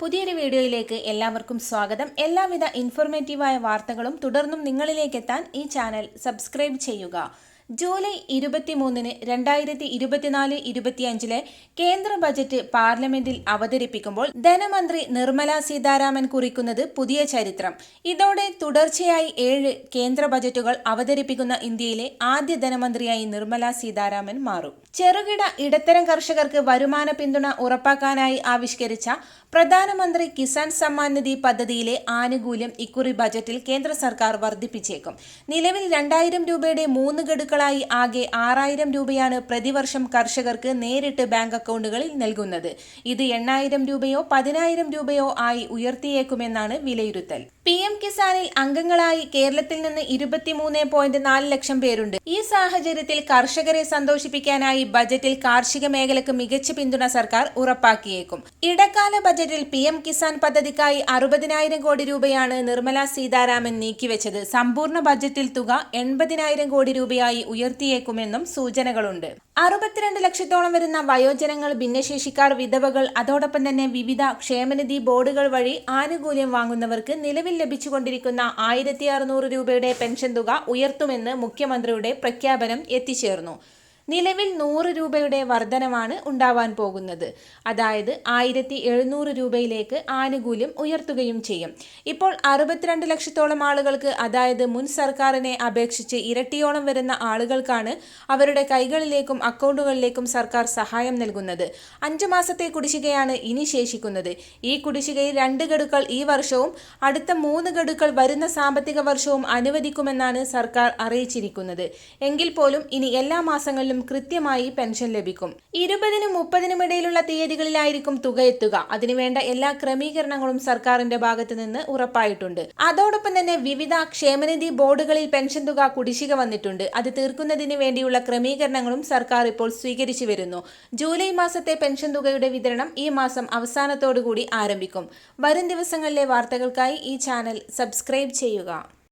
പുതിയൊരു വീഡിയോയിലേക്ക് എല്ലാവർക്കും സ്വാഗതം. എല്ലാവിധ ഇൻഫോർമേറ്റീവായ വാർത്തകളും തുടർന്നും നിങ്ങളിലേക്ക് എത്താൻ ഈ ചാനൽ സബ്സ്ക്രൈബ് ചെയ്യുക. ജൂലൈ ഇരുപത്തിമൂന്നിന് രണ്ടായിരത്തി ഇരുപത്തിനാല് ഇരുപത്തിയഞ്ചിലെ കേന്ദ്ര ബജറ്റ് പാർലമെന്റിൽ അവതരിപ്പിക്കുമ്പോൾ ധനമന്ത്രി നിർമ്മല സീതാരാമൻ കുറിക്കുന്നത് പുതിയ ചരിത്രം. ഇതോടെ തുടർച്ചയായി ഏഴ് കേന്ദ്ര ബജറ്റുകൾ അവതരിപ്പിക്കുന്ന ഇന്ത്യയിലെ ആദ്യ ധനമന്ത്രിയായി നിർമ്മല സീതാരാമൻ മാറും. ചെറുകിട ഇടത്തരം കർഷകർക്ക് വരുമാന പിന്തുണ ഉറപ്പാക്കാനായി ആവിഷ്കരിച്ച പ്രധാനമന്ത്രി കിസാൻ സമ്മാൻ നിധി പദ്ധതിയിലെ ആനുകൂല്യം ഇക്കുറി ബജറ്റിൽ കേന്ദ്ര സർക്കാർ വർദ്ധിപ്പിച്ചേക്കും. നിലവിൽ രണ്ടായിരം രൂപയുടെ മൂന്ന് ഗഡുക്കളായി ആകെ ആറായിരം രൂപയാണ് പ്രതിവർഷം കർഷകർക്ക് നേരിട്ട് ബാങ്ക് അക്കൗണ്ടുകളിൽ നൽകുന്നത്. ഇത് എണ്ണായിരം രൂപയോ പതിനായിരം രൂപയോ ആയി ഉയർത്തിയേക്കുമെന്നാണ് വിലയിരുത്തൽ. പി എം കിസാനിൽ അംഗങ്ങളായി കേരളത്തിൽ നിന്ന് ഇരുപത്തിമൂന്ന് പോയിന്റ് നാല് ലക്ഷം പേരുണ്ട്. ഈ സാഹചര്യത്തിൽ കർഷകരെ സന്തോഷിപ്പിക്കാനായി ബജറ്റിൽ കാർഷിക മേഖലക്ക് മികച്ച പിന്തുണ സർക്കാർ ഉറപ്പാക്കിയേക്കും. ഇടക്കാല ബജറ്റിൽ പി എം കിസാൻ പദ്ധതിക്കായി അറുപതിനായിരം കോടി രൂപയാണ് നിർമ്മല സീതാരാമൻ നീക്കിവെച്ചത്. സമ്പൂർണ ബജറ്റിൽ തുക എൺപതിനായിരം കോടി രൂപയായി ഉയർത്തിയേക്കുമെന്നും സൂചനകളുണ്ട്. അറുപത്തിരണ്ട് ലക്ഷത്തോളം വരുന്ന വയോജനങ്ങൾ ഭിന്നശേഷിക്കാർ വിധവകൾ അതോടൊപ്പം തന്നെ വിവിധ ക്ഷേമനിധി ബോർഡുകൾ വഴി ആനുകൂല്യം വാങ്ങുന്നവർക്ക് നിലവിൽ ലഭിച്ചുകൊണ്ടിരിക്കുന്ന ആയിരത്തി അറുന്നൂറ് രൂപയുടെ പെൻഷൻ തുക ഉയർത്തുമെന്ന് മുഖ്യമന്ത്രിയുടെ പ്രഖ്യാപനം എത്തിച്ചേർന്നു. നിലവിൽ നൂറ് രൂപയുടെ വർധനമാണ് ഉണ്ടാവാൻ പോകുന്നത്. അതായത് ആയിരത്തി എഴുന്നൂറ് രൂപയിലേക്ക് ആനുകൂല്യം ഉയർത്തുകയും ചെയ്യും. ഇപ്പോൾ അറുപത്തിരണ്ട് ലക്ഷത്തോളം ആളുകൾക്ക് അതായത് മുൻ സർക്കാരിനെ അപേക്ഷിച്ച് ഇരട്ടിയോളം വരുന്ന ആളുകൾക്കാണ് അവരുടെ കൈകളിലേക്കും അക്കൗണ്ടുകളിലേക്കും സർക്കാർ സഹായം നൽകുന്നത്. അഞ്ചു മാസത്തെ കുടിശ്ശികയാണ് ഇനി ശേഷിക്കുന്നത്. ഈ കുടിശ്ശികയിൽ രണ്ട് ഗഡുക്കൾ ഈ വർഷവും അടുത്ത മൂന്ന് ഗഡുക്കൾ വരുന്ന സാമ്പത്തിക വർഷവും അനുവദിക്കുമെന്നാണ് സർക്കാർ അറിയിച്ചിരിക്കുന്നത്. എങ്കിൽ പോലും ഇനി എല്ലാ മാസങ്ങളിലും കൃത്യമായി പെൻഷൻ ലഭിക്കും. ഇരുപതിനും മുപ്പതിനും ഇടയിലുള്ള തീയതികളിലായിരിക്കും തുക എത്തുക. അതിനുവേണ്ട എല്ലാ ക്രമീകരണങ്ങളും സർക്കാരിന്റെ ഭാഗത്തു നിന്ന് ഉറപ്പായിട്ടുണ്ട്. അതോടൊപ്പം തന്നെ വിവിധ ക്ഷേമനിധി ബോർഡുകളിൽ പെൻഷൻ തുക കുടിശ്ശിക വന്നിട്ടുണ്ട്. അത് തീർക്കുന്നതിന് വേണ്ടിയുള്ള ക്രമീകരണങ്ങളും സർക്കാർ ഇപ്പോൾ സ്വീകരിച്ചു വരുന്നു. ജൂലൈ മാസത്തെ പെൻഷൻ തുകയുടെ വിതരണം ഈ മാസം അവസാനത്തോടുകൂടി ആരംഭിക്കും. വരും ദിവസങ്ങളിലെ വാർത്തകൾക്കായി ഈ ചാനൽ സബ്സ്ക്രൈബ് ചെയ്യുക.